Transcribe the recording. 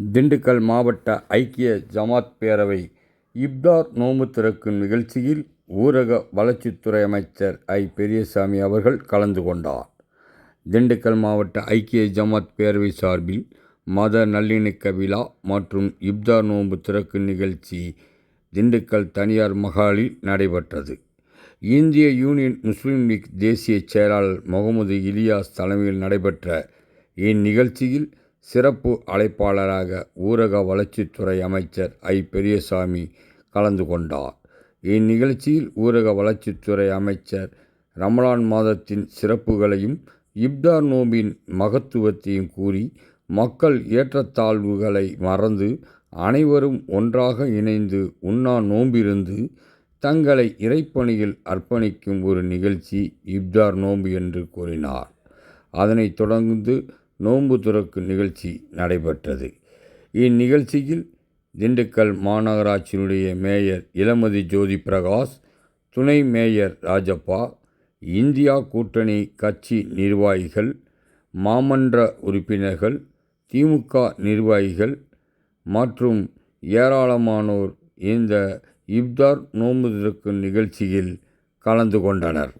திண்டுக்கல் மாவட்ட ஐக்கிய ஜமாத் பேரவை இப்தார் நோம்பு திறக்கும் நிகழ்ச்சியில் ஊரக வளர்ச்சித்துறை அமைச்சர் ஐ. பெரியசாமி அவர்கள் கலந்து கொண்டார். திண்டுக்கல் மாவட்ட ஐக்கிய ஜமாத் பேரவை சார்பில் மத நல்லிணக்க விழா மற்றும் இப்தார் நோன்பு திறக்கும் நிகழ்ச்சி திண்டுக்கல் தனியார் மகாலில் நடைபெற்றது. இந்திய யூனியன் முஸ்லீம் லீக் தேசிய செயலாளர் முகமது இலியாஸ் தலைமையில் நடைபெற்ற இந்நிகழ்ச்சியில் சிறப்பு அழைப்பாளராக ஊரக வளர்ச்சித்துறை அமைச்சர் ஐ. பெரியசாமி கலந்து கொண்டார். இந்நிகழ்ச்சியில் ஊரக வளர்ச்சித்துறை அமைச்சர் ரமலான் மாதத்தின் சிறப்புகளையும் இப்தார் நோம்பின் மகத்துவத்தையும் கூறி மக்கள் ஏற்றத்தாழ்வுகளை மறந்து அனைவரும் ஒன்றாக இணைந்து உண்ணா நோம்பிருந்து தங்களை இறைப்பணியில் அர்ப்பணிக்கும் ஒரு நிகழ்ச்சி இப்தார் நோம்பு என்று கூறினார். அதனைத் தொடர்ந்து நோன்பு துறக்கும் நிகழ்ச்சி நடைபெற்றது. இந்நிகழ்ச்சியில் திண்டுக்கல் மாநகராட்சியினுடைய மேயர் இளமதி ஜோதி பிரகாஷ் துணை மேயர் ராஜப்பா இந்தியா கூட்டணி கட்சி நிர்வாகிகள் மாமன்ற உறுப்பினர்கள் திமுக நிர்வாகிகள் மற்றும் ஏராளமானோர் இந்த இப்தார் நோன்பு திறக்கும் நிகழ்ச்சியில் கலந்து கொண்டனர்.